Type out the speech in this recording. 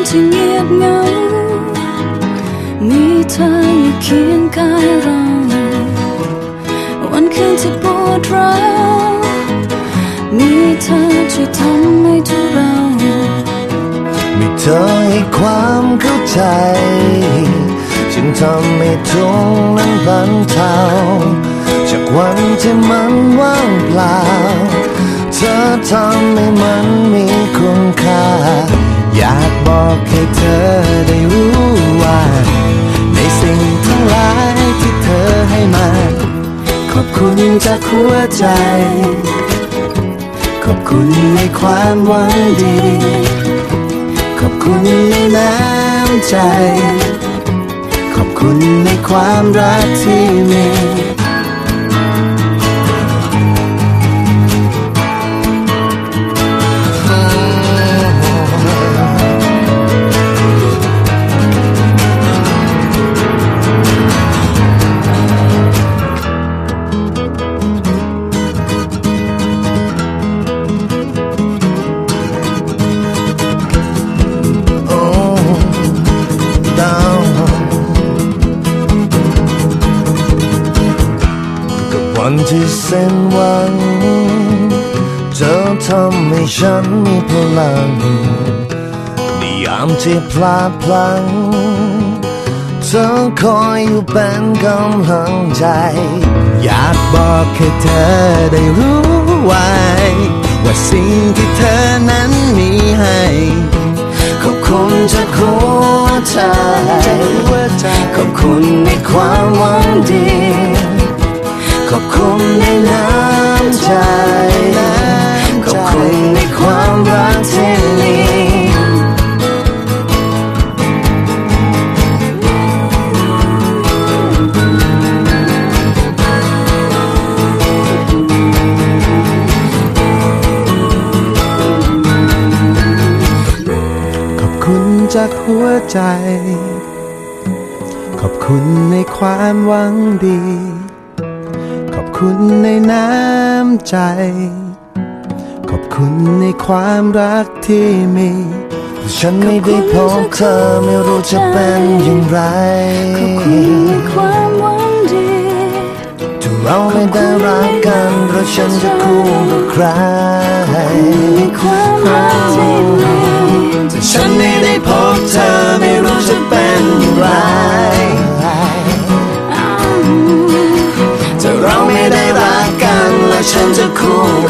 อนที่เงียบเหงา มีเธออยู่เคียงกายเรา วันคืนที่ปวดร้าวมีเธอช่วยทำให้ทุกเรา มีเธอให้ความเข้าใจ จึงทำให้ทุกนั้นบรรเทาจากวันที่มันว่างเปล่า เธอได้รู้ว่า ในสิ่งทั้งหลายที่เธอให้มา ขอบคุณจากหัวใจ ขอบคุณในความหวังดี ขอบคุณในน้ำใจ ขอบคุณในความรักที่มี วันที่เส้นหวังเธอทำให้ฉันมีพลังในยามที่พลาดพลั้งเธอคอยอยู่เป็นกำลังใจ อยากบอกให้เธอได้รู้ไว้ ว่าสิ่งที่เธอนั้นมีให้ขอบคุณจากหัวใจขอบคุณในความหวังดี ขอบคุณในน้ำใจ ขอบคุณในความรักที่มีขอบคุณจากหัวใจ ขอบคุณในความหวังดี คุณในน้ำใจ ขอบคุณในความรักที่มีฉันไม่ได้พบเธอไม่รู้จะเป็นอย่างไรขอบคุณในความหวังดีถ้าเราไม่ได้รักกันเราฉันจะคู่กับใครในความรักที่มีถ้าฉันไม่ได้พบเธอ ถ้